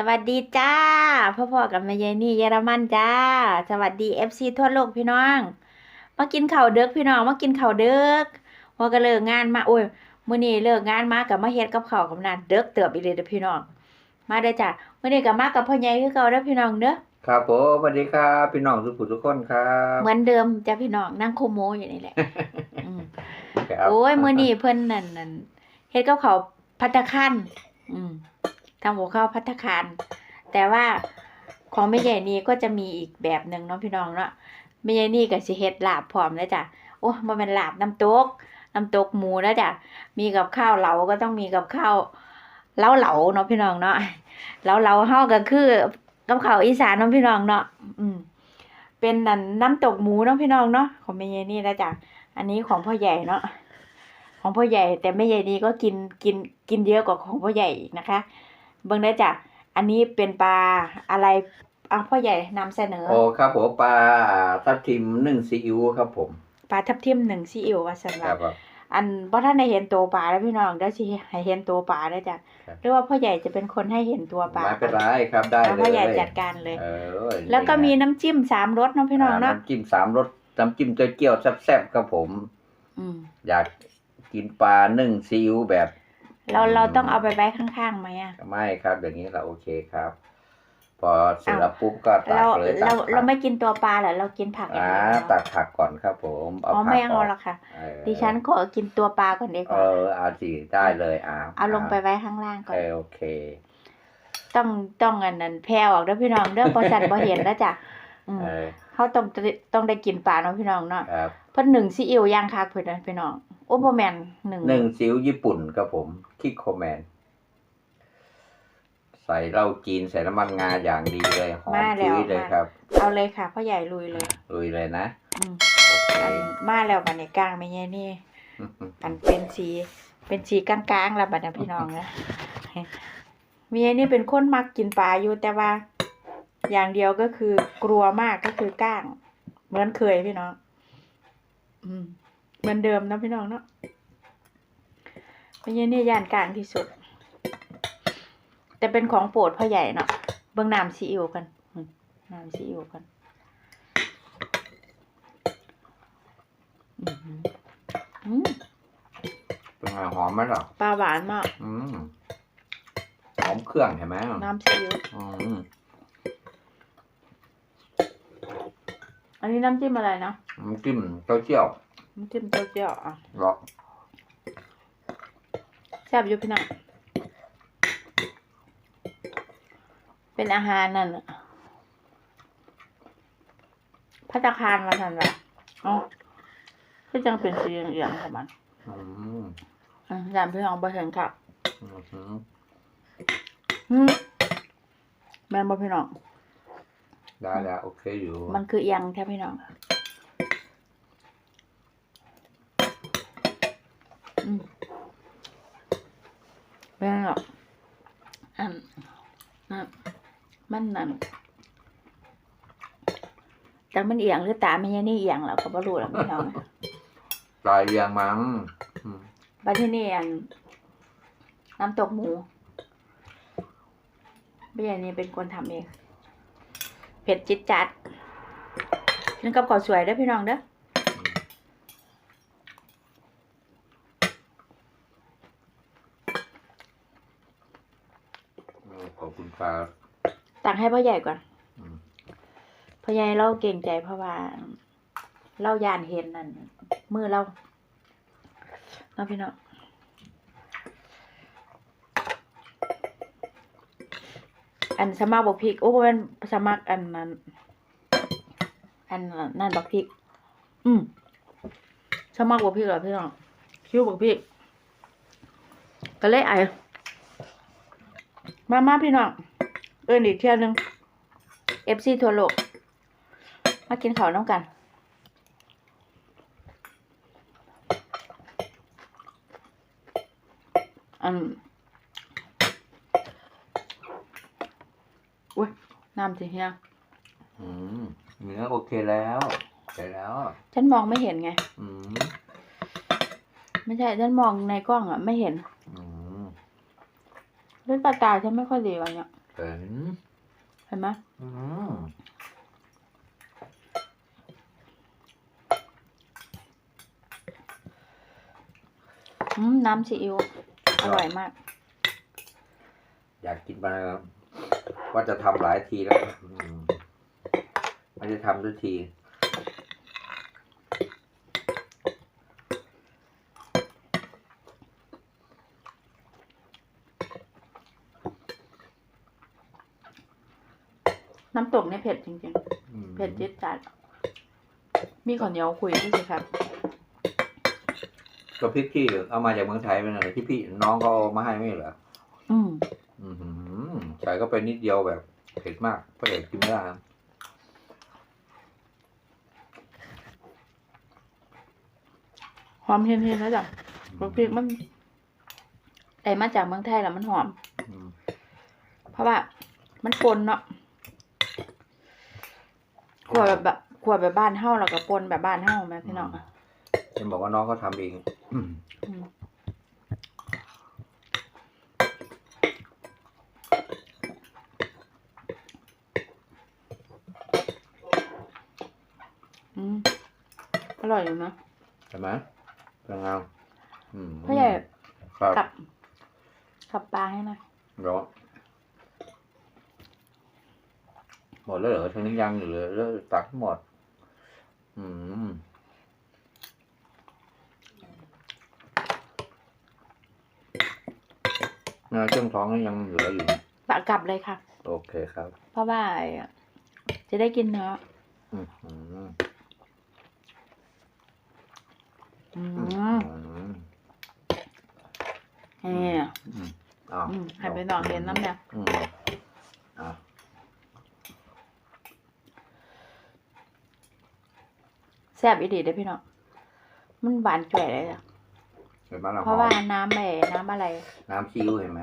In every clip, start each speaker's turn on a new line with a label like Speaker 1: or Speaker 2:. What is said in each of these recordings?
Speaker 1: สวัสดีจ้าพ่อพ่อกับแม่ยายนี่เยอรมันจ้า สวัสดีเอฟซีทั่วโลกพี่น้อง มากินข้าวเด้อพี่น้องมากินข้าวเด้อว่าก็เลิกงานมาโอ้ยมื้อนี้เลิกงานมากับมาเฮ็ดกับข้าวกับนานเด้อเติบอีเลยเด้อพี่น้อง มาเด้อจ้ามื้อนี้ก็มากับพ่อใหญ่คือเก่าเด้อพี่น้องเด้อ
Speaker 2: ครับผมสวัสดีครับพี่น้องทุกผู้ทุกคนครับ
Speaker 1: เหมือนเดิมจ้าพี่น้องนั่งโคโมอยู่นี่แหละอืม
Speaker 2: ครับ
Speaker 1: โอ้ยมื้อนี้เพิ่นนั่นนั่นเฮ็ดกับข้าวภัตตาคารอืม ทำหัวข้าวภัตตาคารแต่ว่าของแม่ใหญ่นี่ก็จะมีอีกแบบหนึ่งเนาะพี่น้องเนาะแม่ใหญ่นี่ก็สิเฮ็ดลาบพร้อมแล้วจ้ะโอ้บ่แม่นลาบน้ำตกน้ำตกหมูแล้วจ้ะมีกับข้าวเหลาก็ต้องมีกับข้าวเหลาเหลาเนาะพี่น้องเนาะเหลาเหลาๆเฮาก็คือกับข้าวอีสานเนาะพี่น้องเนาะอืมเป็นนั่นน้ำตกหมูเนาะพี่น้องเนาะของแม่ใหญ่นี่แล้วจ้ะอันนี้ของพ่อใหญ่เนาะของพ่อใหญ่แต่แม่ใหญ่ดีก็กินกินกินเยอะกว่าของพ่อใหญ่อีกนะคะ เบิ่งได้จ้ะอันนี้เป็นปลาอะไรอะพ่อใหญ่นำเสนอ
Speaker 2: โอ้ครับผมปลาทับทิมนึ่งซีอิ๊วครับผม
Speaker 1: ปลาทับทิมหนึ่งซีอิ๊วว่าสัน
Speaker 2: ค
Speaker 1: ว่า
Speaker 2: รับผม
Speaker 1: อันบ่ท่านได้เห็นตัวปลาแล้วพี่น้องเดี๋ยวสิให้เห็นตัวปลาได้จ้ะ
Speaker 2: ครับ
Speaker 1: หรือว่าพ่อใหญ่จะเป็นคนให้เห็นตัวปลา
Speaker 2: ไม่เป็นไรครับได้
Speaker 1: เอา
Speaker 2: เล
Speaker 1: พ่อใหญ่
Speaker 2: ย
Speaker 1: จัดการเลย
Speaker 2: เออ
Speaker 1: แล้วก็มีน้ำจิ้มสามรสเนาะพี่น้องเนาะ
Speaker 2: น้ำจิ้มสามรสน้ำจิ้มเจียวๆแซ่บๆครับผม
Speaker 1: อืม
Speaker 2: อยากกินปลานึ่งซีอิ๊วแบบ
Speaker 1: เราเราต้องเอาไปไว้ข้างๆไหมอะ
Speaker 2: ไม่ครับอย่างนี้เราโอเคครับ พอเสร็จแล้วปุ๊บก็ตั
Speaker 1: เรา
Speaker 2: กเลยตั
Speaker 1: เรา
Speaker 2: ก
Speaker 1: เรา
Speaker 2: ผัก
Speaker 1: ไม่กินตัวปลาเหรอเรากินผักอย่าง
Speaker 2: อ่า
Speaker 1: เดียว
Speaker 2: ตักผักก่อนครับ ผมเอา
Speaker 1: อ๋อ
Speaker 2: ผั
Speaker 1: ไม่
Speaker 2: ก
Speaker 1: เอา
Speaker 2: ออก
Speaker 1: หรอกค่ะ
Speaker 2: เออ
Speaker 1: ดิฉันขอกินตัวปลาก่อนดีก
Speaker 2: เอ
Speaker 1: ว่า
Speaker 2: อเอาสิได้เลยอ่า
Speaker 1: เอาลงไปไว้ข้างล่างก่อน
Speaker 2: เออโอเค
Speaker 1: ต้องต้องอันนั้นแพร่ออกเด้อพี่น้องเด้อบ่สั่นบ่เห็นแล้วจ้ะอืม
Speaker 2: เออ
Speaker 1: เขาต้องต้องได้กินปลาเนาะพี่น้องเนาะ
Speaker 2: ครับ
Speaker 1: เพิ่นหนึ่งซีอิ๊วย่างคักเพิ่นนะพี่น้อง โอ้บ่แม่นหนึ่ง
Speaker 2: หนึ่งซิวญี่ปุ่นครับผมคิกโคแมน ใส่เหล้าจีนใส่น้ำมันงาอย่างดีเลยหอม
Speaker 1: มาแล้ว
Speaker 2: จุ้ยเลย
Speaker 1: มา
Speaker 2: ครับ
Speaker 1: เอาเลยค่ะพ่อใหญ่ลุยเลย
Speaker 2: ลุยเลยนะ
Speaker 1: อืม
Speaker 2: โอเค
Speaker 1: อันมาแล้วบัดนี้กลางแม่ใหญ่นี่ อันเป็นสี เป็นสีกลางๆแล้วบัดนะพี่น้องนะ เมียนี่เป็นคนมักกินปลาอยู่แต่ว่า อย่างเดียวก็คือกลัวมากก็คือก้าง เหมือนเคยพี่น้อง อืม เหมือนเดิมนะพี่น้องเนาะเมียนี่ย่านกลางที่สุด แต่เป็นของโปรดพ่อใหญ่เนาะเบิ่งน้ำซีอิ๊วกันอืมน้ำซีอิ๊วกันอืมอืม
Speaker 2: เป็นไงหอมไหมล่ะ
Speaker 1: ปลาหวานมาก
Speaker 2: อืมหอมเครื่องเห็นไหม
Speaker 1: น้ำซีอิ๊ว
Speaker 2: อืม
Speaker 1: อันนี้น้ำจิ้มอะไรนะ
Speaker 2: น้ำจิ้มเต้าเจี้ยว
Speaker 1: น้ำจิ้มเต้าเจี้ยวอะ
Speaker 2: เหรอ
Speaker 1: แซ่บอยู่พี่น้องเป็นอาหารนั่นน่ะพัตตาคารมาทันละอ๋อก็จังเป็นสีเหลืองๆของมัน
Speaker 2: อืม
Speaker 1: อืมยามพี่น้องบ่เห็นครับ
Speaker 2: อืม
Speaker 1: อืมแม่นบ่พี่น้อง
Speaker 2: ได้แล้วโอเคอยู่
Speaker 1: มันคือเอียงแท้พี่น้องอืม ไม่ได้หรอกอันนั่นมันนั่นแต่มันเอียงหรือตาไม่ใช่นี่เอียงแล้วก็บ่รู้แล้วพี่น้อง
Speaker 2: ตายเรียงมั้งอืม
Speaker 1: บัดที่นี่อันน้ำตกหมูพี่ใหญ่นี่เป็นคนทำเอง เผ็ดจิตจัดนี่กับข้าวสวยเด้อพี่น้องเด้อ
Speaker 2: อืม ขอบคุณครับ
Speaker 1: ตักให้พ่อใหญ่ก่อน
Speaker 2: อืม
Speaker 1: พ่อใหญ่เราเก่งใจเพราะว่าเรายานเห็นนั่นมือเราเนาะพี่น้องอันสมัครบอกพริก โอ้เป็นสมัครอันนั้น อันนั่นบอกพริก อืมสมัครบอกพริกเหรอพี่น้องคิวบอกพริก ก็เลยไอ มามาพี่น้องเอินอีกเที่ยวหนึงเอฟซีทั่วโลก มากินข้าวน้ำกันอันอุ้ยน้ำสิเฮีย
Speaker 2: อืมเนื้อโอเคแล้วใช่แล้ว
Speaker 1: ฉันมองไม่เห็นไง
Speaker 2: อืม
Speaker 1: ไม่ใช่ ฉันมองในกล้องอะ ไม่เห็น
Speaker 2: อืม
Speaker 1: เลือดตาตาฉันไม่ค่อยดีวันเนี้ย
Speaker 2: เห็น
Speaker 1: เห็นไหม
Speaker 2: อืม
Speaker 1: อืมน้ำซีอิ๊วอร่อยมาก
Speaker 2: อยากกินมาว่าจะทำหลายทีแล้วอืมไม่ได้ทำสักที
Speaker 1: น้ำตกเนี่ยเผ็ดจริง
Speaker 2: อืม
Speaker 1: ๆเผ็ดจี๊ดจัด มีข้าวเหนียวคุยด้วยสิครับ
Speaker 2: ก็พริกที่เอามาจากเมืองไทยเป็นอะไรที่พี่น้องเขาเอามาให้ไม่เหรอ
Speaker 1: อืม
Speaker 2: อืมใส่ก็ไปนิดเดียวแบบ เผ็ดมากเพราะเอกกินไม่ได้ครับ
Speaker 1: หอมเห็นๆแล้วจ้ะรสพริกมันไอมาจากเมืองไทยแล้วมันหอม
Speaker 2: อืม
Speaker 1: เพราะว่ามันปนเนาะ ขวดแบบแบบขวดแบบบ้านเฮาแล้วก็ปนแบบบ้านเฮาแม่พี่น้องอะ
Speaker 2: เห็นบอกว่าน้องเขาทำเองอืม
Speaker 1: อืมอืมอร่อยอยู่นะ
Speaker 2: ใช่ไหมเป็นไงอืม
Speaker 1: พ่อใหญ่
Speaker 2: ครับ
Speaker 1: กลับกลับปลาให้หน่อย
Speaker 2: เดี๋ยว หมดแล้วเหรอทั้งนี้ยังอยู่เลยแล้วตักหมด อืมเนื้อเครื่องท้องนี่ยังเหลืออยู่
Speaker 1: ปลากลับเลยค่ะ
Speaker 2: โอเคครับ
Speaker 1: เพราะว่าจะได้กินเนื้อ
Speaker 2: อืมอืม
Speaker 1: อื
Speaker 2: อื
Speaker 1: ม
Speaker 2: ม
Speaker 1: นี่
Speaker 2: อืมอ้าว
Speaker 1: อืมให้ไปน้องเห็นน้ำเนี่ย
Speaker 2: อืมอะ
Speaker 1: แซ่บอีดีได้อพี่น้องมันหวานแจ่เลยจ้ะ
Speaker 2: เห็นไหมเรา
Speaker 1: เพราะว่าน้ำแหม่น้ำอะไร
Speaker 2: น้ำซีอิ๊วเห็นไหม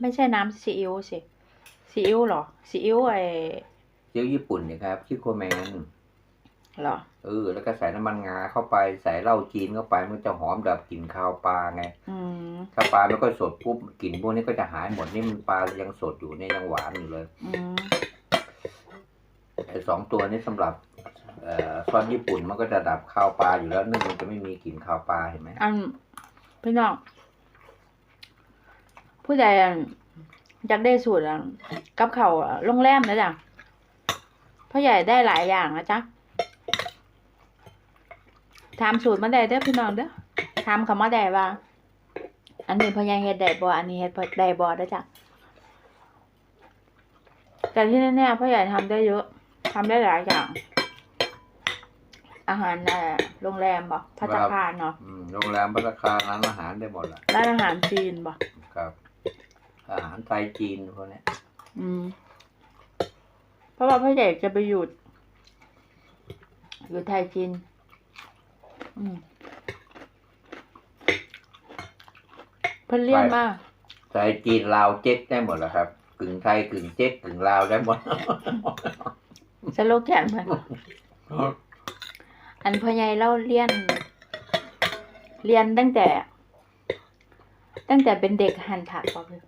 Speaker 1: ไม่ใช่น้ำซีอิ๊วสิซีอิ๊วเหรอซีอิ๊วไอ
Speaker 2: ซีอิ๊วญี่ปุ่นเนี่ยครับชิโคแมน
Speaker 1: เหรอ
Speaker 2: เออแล้วก็ใส่น้ำมันงาเข้าไปใส่เหล้าจีนเข้าไปมันจะหอมแบบกลิ่นคาวปลาไง
Speaker 1: อืม
Speaker 2: ถ้าปลาไม่ค่อยสดปุ๊บกลิ่นพวกนี้ก็จะหายหมดนี่มันปลายังสดอยู่เนี่ยยังหวานอยู่เลย
Speaker 1: อืม
Speaker 2: ไอ้สองตัวนี้สำหรับเอ่อ ซอสญี่ปุ่นมันก็จะดับคาวปลาอยู่แล้วนึ่งมันจะไม่มีกลิ่นคาวปลาเห็นไหม
Speaker 1: อันพี่น้องผู้ใดอยากได้สูตรกับเขาโรงแรมนะจ๊ะพ่อใหญ่ได้หลายอย่างนะจ๊ะถามสูตรมาได้เด้อพี่น้องเด้อถามเขามาได้ว่า อันนี้พ่อใหญ่เฮ็ดได้บ่อันนี้เฮ็ดได้บ่เด้จ้ะแต่ที่แน่ๆพ่อใหญ่ทำได้เยอะทำได้หลายอย่าง อาหารเอ่อโรงแรมบ่พัตตาคารเนาะ
Speaker 2: อืมโรงแรมพัตตาคารร้านอาหารได้หมดแหละ
Speaker 1: ร้านอาหารจีนบ่
Speaker 2: ครับ อาหารไทยจีนพวกเนี้ย
Speaker 1: อืม เพราะว่าพ่อใหญ่จะไปอยู่อยู่ไทยจีนอืมเพิ่นเลี้ยงมา
Speaker 2: ไทยจีนลาวเจ๊กได้หมดแล้วครับ กึ่งไทยกึ่งเจ๊กกึ่งลาวได้หมด
Speaker 1: สโลแกนเพิ่น อันพ่อใหญ่เราเรียน เรียนตั้งแต่ ตั้งแต่เป็นเด็กหันถักบ่เพิ่น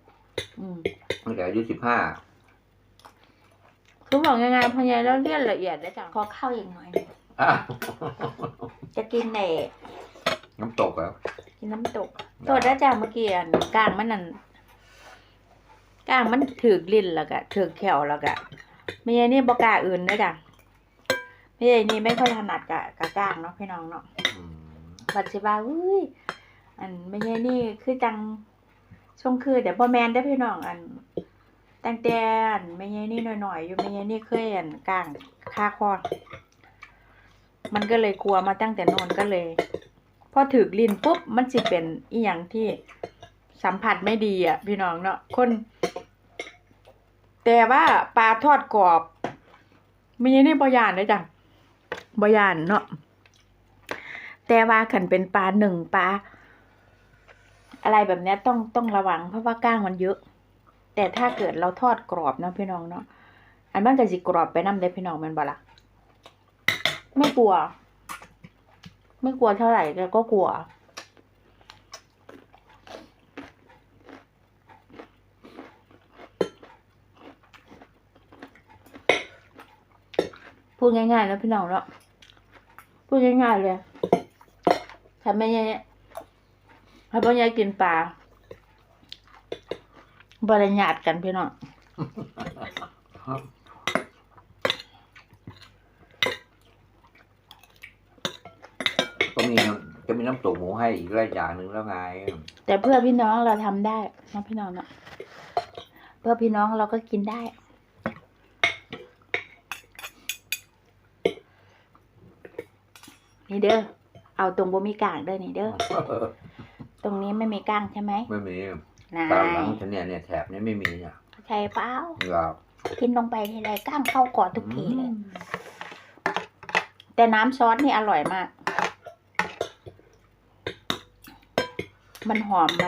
Speaker 1: อืม
Speaker 2: ตั้งแต่อายุสิบห้า
Speaker 1: คือบอกง่ายๆพ่อใหญ่เราเรียนละเอียดแล้วจ้ะขอข้าวอีกหน่อยหนึ่งจะกินใน
Speaker 2: น้ำตกเหรอ
Speaker 1: กินน้ำตกโทษนะจ๊ะเมื่อกี้อันกลางมันนั่นกลางมันถือกลิ้นแล้วก็ถือกแขวแล้วก็ไม่ใช่นี่บอกล้าอื่นนะจ๊ะ ไม่ใช่นี่ไม่ค่อยถนัดกับกับกลางเนาะพี่น้องเนาะ
Speaker 2: อืม
Speaker 1: บัดสิว่าอุ้ยอันไม่ใช่นี่คือจังช่วงคือเดี๋ยวบ่แมนได้อพี่น้องอันตั้งแต่อันไม่ใช่นี่หน่อยๆอยู่ไม่ใช่นี่เคยอันกลางคาคอมันก็เลยกลัวมาตั้งแต่โนนก็เลย พอถือกลิ้นปุ๊บมันสิเป็นอีหยังที่สัมผัสไม่ดีอะ พี่น้องเนาะคน แต่ว่าปลาทอดกรอบ มีนี่บอยานเลยจ้ะ บยานเนาะแต่ว่าขันเป็นปลาหนึ่งปลาอะไรแบบนี้ต้องต้องระวังเพราะว่าก้างมันเยอะ แต่ถ้าเกิดเราทอดกรอบนะพี่น้องเนาะอันมันจะสิกรอบไปน้ำได้พี่น้องมันบ่ละไม่กลัว ไม่กลัวเท่าไหร่แต่ก็กลัวพูดง่ายๆแล้วพี่น้องเนาะ พูดง่ายๆเลยทำไม่เนี่ยถ้าพ่อใหญ่กินปลาบริญาตกันพี่น้อง
Speaker 2: ก็มีน้ำจะมีน้ำตกหมูให้อีกหลายอย่างหนึ่งแล้วไง
Speaker 1: แต่เพื่อพี่น้องเราทำได้นะพี่น้องเนาะเพื่อพี่น้องเราก็กินได้ นี่เด้อ เอาตรงบ่มีกลางเด้อนี่เด้อ ตรงนี้ไม่มีกลางใช่ไหม
Speaker 2: ไม่มี
Speaker 1: นา
Speaker 2: ตามหลั
Speaker 1: ย
Speaker 2: งฉันเนี่ยเนี่ยแถบนี้ไม่มีเนี่ย
Speaker 1: ใช่เปล่า
Speaker 2: เรา
Speaker 1: กินลงไปทีไรกล้างเข้าก่อนทุกทีเลย แต่น้ำซอสนี่อร่อยมาก มันหอมไป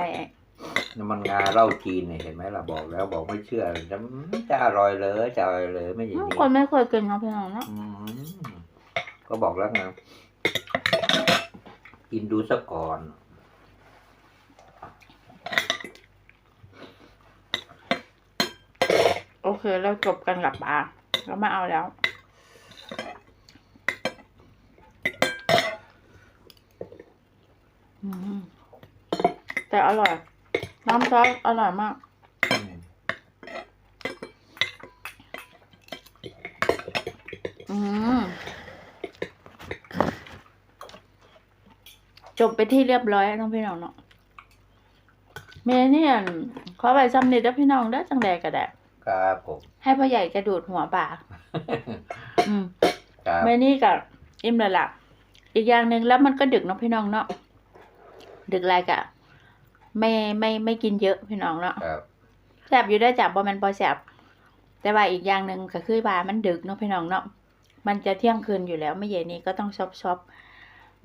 Speaker 2: น้ำมันงาเหล้าจีนเนี่ยเห็นไหมล่ะบอกแล้วบอกไม่เชื่อจะจะอร่อยเลยจะอร่อยเลยไม่อย่างนี้
Speaker 1: คนไม่เคยกินเนาะพี่น้องเนาะ
Speaker 2: อืมก็บอกแล้วไง กินดูซะก่อน
Speaker 1: โอเคเราจบกันกับปลาเราไม่เอาแล้ว อืมแต่อร่อย น้ำซอสอร่อยมาก
Speaker 2: อืม
Speaker 1: อืม จบไปที่เรียบร้อยน้องพี่น้องเนาะเมเนี่ยขอไปซ้ำนิดแล้วพี่น้องได้อจังใดก็ได้
Speaker 2: ครับผม
Speaker 1: ให้พ่อใหญ่กระดูดหัวป่าอืม
Speaker 2: ครับ
Speaker 1: เมนี่กับอิ่มเลยล่ะอีกอย่างหนึ่งแล้วมันก็ดึกเนาะพี่น้องเนาะดึกไรกะไม่ไม่ไม่กินเยอะพี่น้องเนาะ
Speaker 2: ครับ
Speaker 1: แสบอยู่ได้จับบ่แมันพอแสบแต่ว่าอีกอย่างหนึ่งก็คือว่ามันดึกเนาะพี่น้องเนาะมันจะเที่ยงคืนอยู่แล้วไม่เย็นนี้ก็ต้องชอบชอบ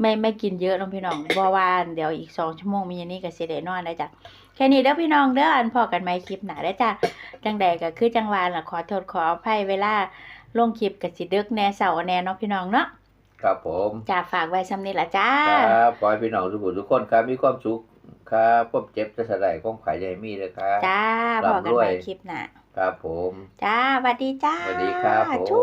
Speaker 1: ไม่ไม่กินเยอะเนาะพี่น้องเพราะว่าเดี๋ยวอีกสองชั่วโมงมีอันนี้ก็สิได้นอนแล้วจ้ะแค่นี้เด้อพี่น้องเด้ออันพอกันไหมคลิปหนาได้อจ้ะจังใดก็คือจังหวานล่ะขอโทษขออภัยเวลาลงคลิปกับสิดึกแหน่เสาร์แหน่เนาะพี่น้องเนาะ
Speaker 2: ครับผม
Speaker 1: จ้าฝากไว้ซ้ำนี้ละจ้า
Speaker 2: ครับขอให้พี่น้องทุกคนทุกคนครับมีความสุขครับความเจ็บจะสลายความขายใจมีเลยครับ
Speaker 1: จ้า
Speaker 2: ร่ำ
Speaker 1: พอกัน
Speaker 2: รว
Speaker 1: ให
Speaker 2: ย
Speaker 1: ม่คลิปหน้า
Speaker 2: ครับผม
Speaker 1: จ้าสวัสดีจ้า
Speaker 2: สวัสดีครับผม
Speaker 1: ชู